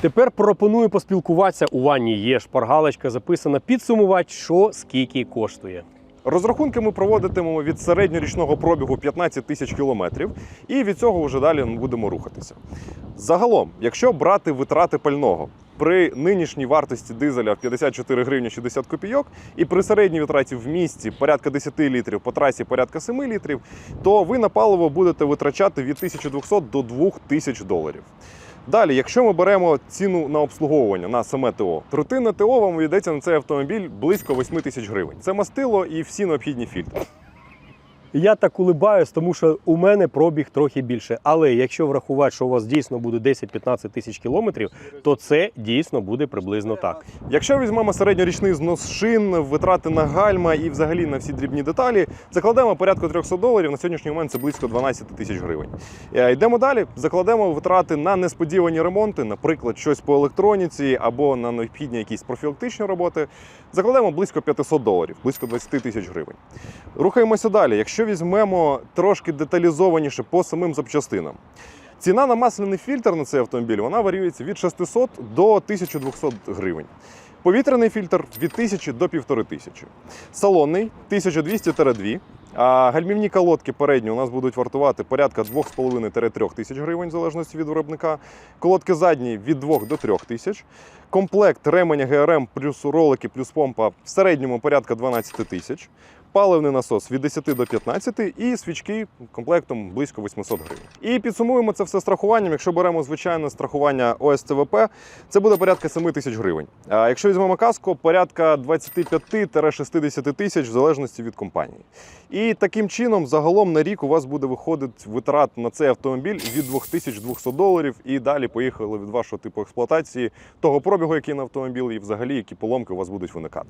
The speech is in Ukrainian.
Тепер пропоную поспілкуватися. У ванні є шпаргалочка записана, підсумувати, що скільки коштує. Розрахунки ми проводитимемо від середньорічного пробігу 15 тисяч кілометрів, і від цього вже далі будемо рухатися. Загалом, якщо брати витрати пального при нинішній вартості дизеля в 54 гривні 60 копійок, і при середній витраті в місті порядка 10 літрів, по трасі порядка 7 літрів, то ви на паливо будете витрачати від 1200 до 2000 доларів. Далі, якщо ми беремо ціну на обслуговування на саме ТО, рутинне ТО вам йдеться на цей автомобіль близько 8 тисяч гривень. Це мастило і всі необхідні фільтри. Я так улибаюсь, тому що у мене пробіг трохи більше. Але якщо врахувати, що у вас дійсно буде 10-15 тисяч кілометрів, то це дійсно буде приблизно так. Якщо візьмемо середньорічний знос шин, витрати на гальма і взагалі на всі дрібні деталі, закладемо порядку 300 доларів. На сьогоднішній момент це близько 12 тисяч гривень. Е, Йдемо далі. Закладемо витрати на несподівані ремонти, наприклад, щось по електроніці або на необхідні якісь профілактичні роботи. Закладемо близько 500 доларів, близько 20 тисяч гривень. Рухаємося далі. Візьмемо трошки деталізованіше по самим запчастинам. Ціна на масляний фільтр на цей автомобіль вона варіюється від 600 до 1200 гривень. Повітряний фільтр від 1000 до 1500. Салонний 1200-2. А гальмівні колодки передні у нас будуть вартувати порядка 2,5-3 тисяч гривень, в залежності від виробника. Колодки задні від 2 до 3 тисяч. Комплект ременя ГРМ плюс ролики плюс помпа в середньому порядка 12 тисяч. Паливний насос від 10 до 15 і свічки комплектом близько 800 гривень. І підсумуємо це все страхуванням. Якщо беремо звичайне страхування ОСЦВП, це буде порядка 7 тисяч гривень. А якщо візьмемо каско, порядка 25-60 тисяч в залежності від компанії. І таким чином, загалом на рік у вас буде виходити витрат на цей автомобіль від 2200 доларів і далі поїхали від вашого типу експлуатації, того пробігу, який на автомобілі, і взагалі які поломки у вас будуть виникати.